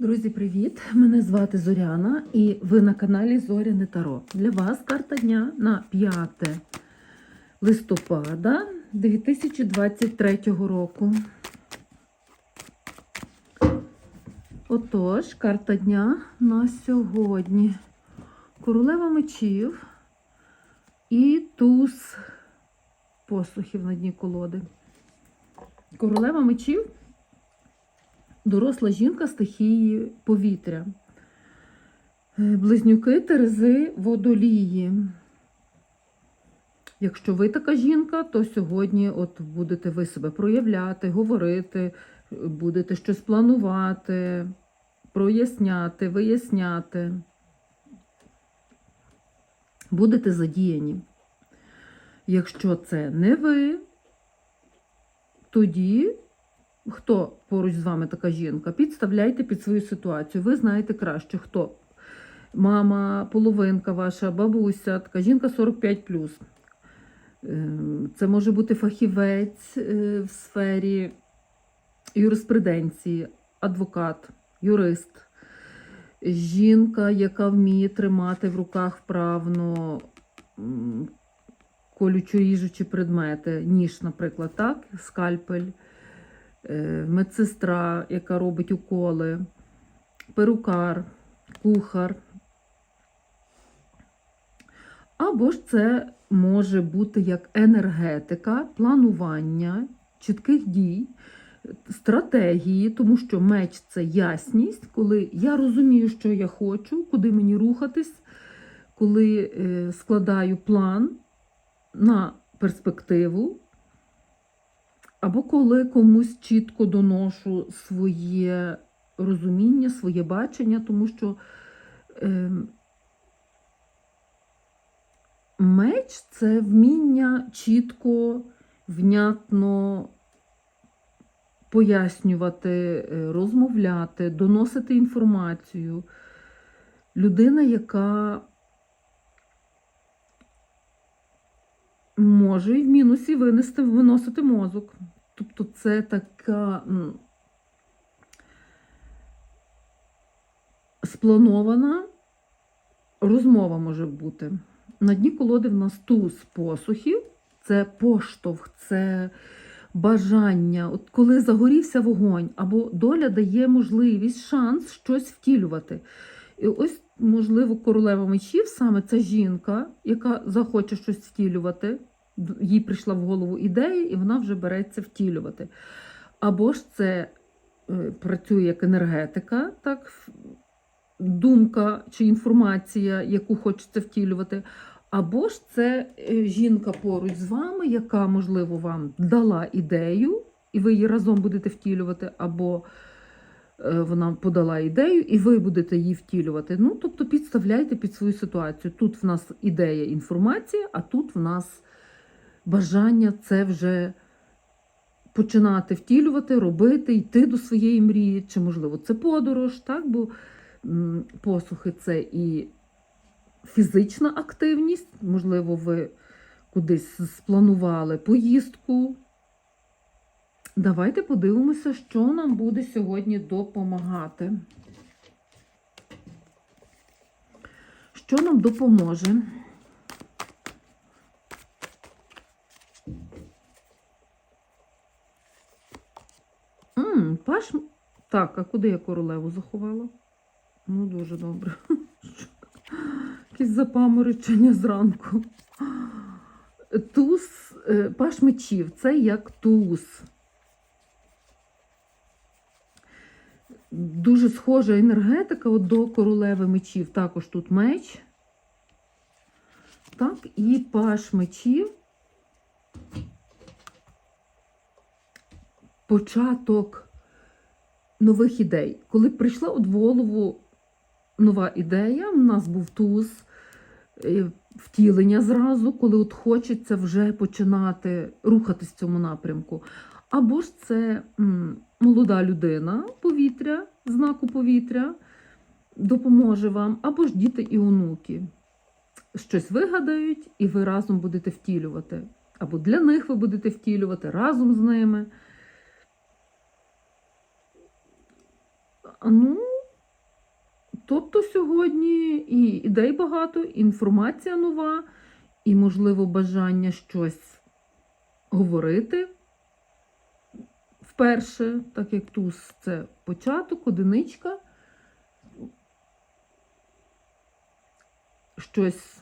Друзі, привіт! Мене звати Зоряна і ви на каналі Зоряне Таро. Для вас карта дня на 5 листопада 2023 року. Отож, карта дня на сьогодні. Королева мечів і туз посухів на дні колоди. Королева мечів доросла жінка стихії повітря. Е, Близнюки Терези водолії. Якщо ви така жінка, то сьогодні от будете ви себе проявляти, говорити, будете щось планувати, проясняти, виясняти. Будете задіяні. Якщо це не ви, тоді хто поруч з вами така жінка, підставляйте під свою ситуацію. Ви знаєте краще, хто. Мама, половинка ваша, бабуся, така жінка 45. Ем, Це може бути фахівець е, в сфері юриспруденції, адвокат, юрист, жінка, яка вміє тримати в руках вправно м, колючо ріжучі предмети, ніж, наприклад, так, скальпель е, медсестра, яка робить уколи, перукар, кухар. Або ж це може бути як енергетика, планування чітких дій, стратегії, тому що меч це ясність, коли я розумію, що я хочу, куди мені рухатись, коли е, складаю план на перспективу, або коли комусь чітко доношу своє розуміння, своє бачення, тому що е, меч це вміння чітко, внятно пояснювати, е, розмовляти, доносити інформацію. Людина, яка може і в мінусі винести, виносити мозок. Тобто це така спланована розмова може бути. На дні колоди в нас туз посухів, це поштовх, це бажання. От коли загорівся вогонь, або доля дає можливість, шанс щось втілювати. І ось, можливо, королева мечів саме ця жінка, яка захоче щось втілювати, їй прийшла в голову ідея, і вона вже береться втілювати. Або ж це е, працює як енергетика, так, думка чи інформація, яку хочеться втілювати. Або ж це е, жінка поруч з вами, яка, можливо, вам дала ідею, і ви її разом будете втілювати, або е, вона подала ідею, і ви будете її втілювати. Ну, тобто підставляйте під свою ситуацію. Тут в нас ідея, інформація, а тут в нас бажання це вже починати втілювати, робити, йти до своєї мрії, чи, можливо, це подорож, так? бо посухи це і фізична активність, можливо, ви кудись спланували поїздку. Давайте подивимося, що нам буде сьогодні допомагати. Що нам допоможе? Паш... Так, а куди я королеву заховала? Ну, дуже добре. Якесь запаморочення зранку. Туз, е, паш мечів, це як туз. Дуже схожа енергетика от до королеви мечів. Також тут меч. Так, і паш мечів. Початок нових ідей. Коли прийшла от в голову нова ідея, у нас був туз, е, втілення зразу, коли от хочеться вже починати рухатись в цьому напрямку. Або ж це молода людина, повітря, знаку повітря, допоможе вам, або ж діти і онуки. Щось вигадають, і ви разом будете втілювати. Або для них ви будете втілювати разом з ними. Ну, Тобто сьогодні і ідей багато, і інформація нова, і, можливо, бажання щось говорити вперше, так як туз це початок, одиничка. Щось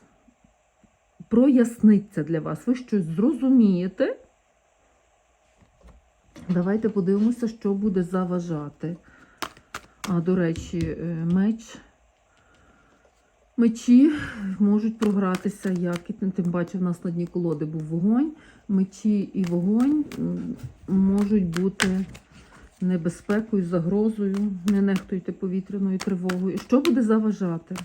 проясниться для вас, ви щось зрозумієте. Давайте подивимося, що буде заважати. А, до речі, е, меч. Мечі можуть програтися, як і тим паче в нас на дні колоди був вогонь. Мечі і вогонь можуть бути небезпекою, загрозою. Не нехтуйте повітряною тривогою. Що буде заважати?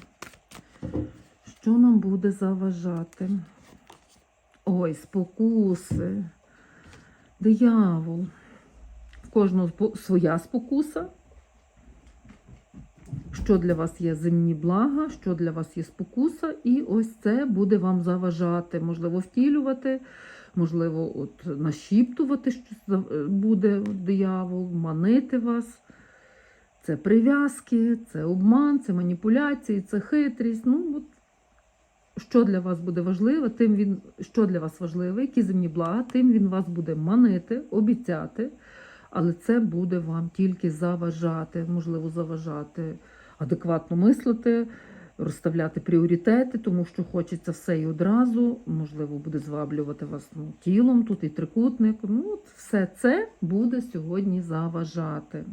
Що нам буде заважати? Ой, спокуси. Диявол. В кожного своя спокуса. Що для вас є земні блага, що для вас є спокуса, і ось це буде вам заважати. Можливо, втілювати, можливо, от нашіптувати за- е, буде диявол, манити вас. Це прив'язки, це обман, це маніпуляції, це хитрість. Ну, от що для вас буде важливе, тим він, що для вас важливе, які земні блага, тим він вас буде манити, обіцяти, але це буде вам тільки заважати, можливо, заважати адекватно мислити, розставляти пріоритети, тому що хочеться все і одразу, можливо, буде зваблювати вас ну, тілом, тут і трикутник. Ну, от все це буде сьогодні заважати.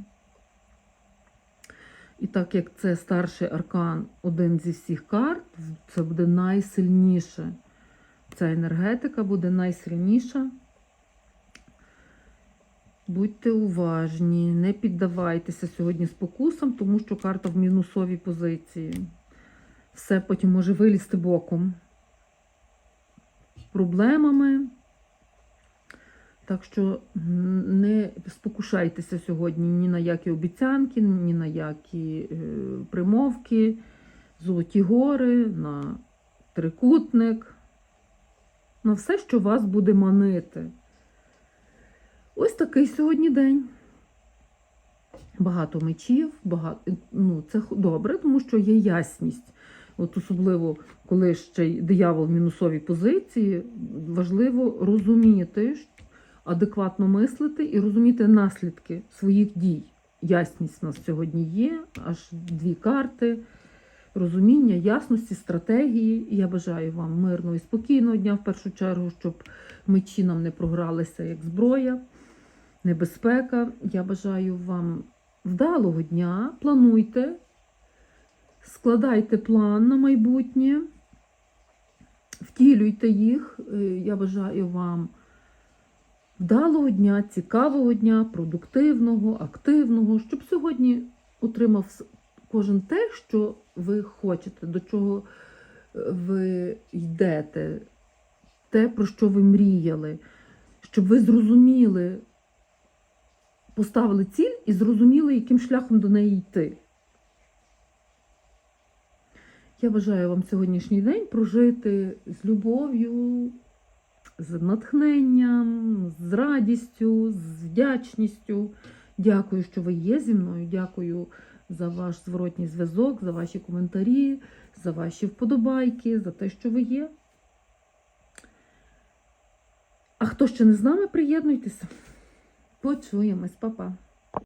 І так як це старший аркан, один зі всіх карт, це буде найсильніше. Ця енергетика буде найсильніша. Будьте уважні, не піддавайтеся сьогодні спокусам, тому що карта в мінусовій позиції. Все потім може вилізти боком. Проблемами. Так що не спокушайтеся сьогодні ні на які обіцянки, ні на які е, примовки, золоті гори, на трикутник, на все, що вас буде манити. Ось такий сьогодні день. Багато мечів, багато, ну, це добре, тому що є ясність. От особливо, коли ще й диявол в мінусовій позиції, важливо розуміти, адекватно мислити і розуміти наслідки своїх дій. Ясність у нас сьогодні є, аж дві карти, розуміння, ясності, стратегії. Я бажаю вам мирного і спокійного дня в першу чергу, щоб мечі нам не програлися як зброя, небезпека. Я бажаю вам вдалого дня, плануйте, складайте план на майбутнє, втілюйте їх. Е, Я бажаю вам вдалого дня, цікавого дня, продуктивного, активного, щоб сьогодні отримав кожен те, що ви хочете, до чого е, ви йдете, те, про що ви мріяли, щоб ви зрозуміли, поставили ціль і зрозуміли, яким шляхом до неї йти. Я бажаю вам сьогоднішній день прожити з любов'ю, з натхненням, з радістю, з вдячністю. Дякую, що ви є зі мною. Дякую за ваш зворотній зв'язок, за ваші коментарі, за ваші вподобайки, за те, що ви є. А хто ще не з нами, приєднуйтеся. Почуємось, Па-па.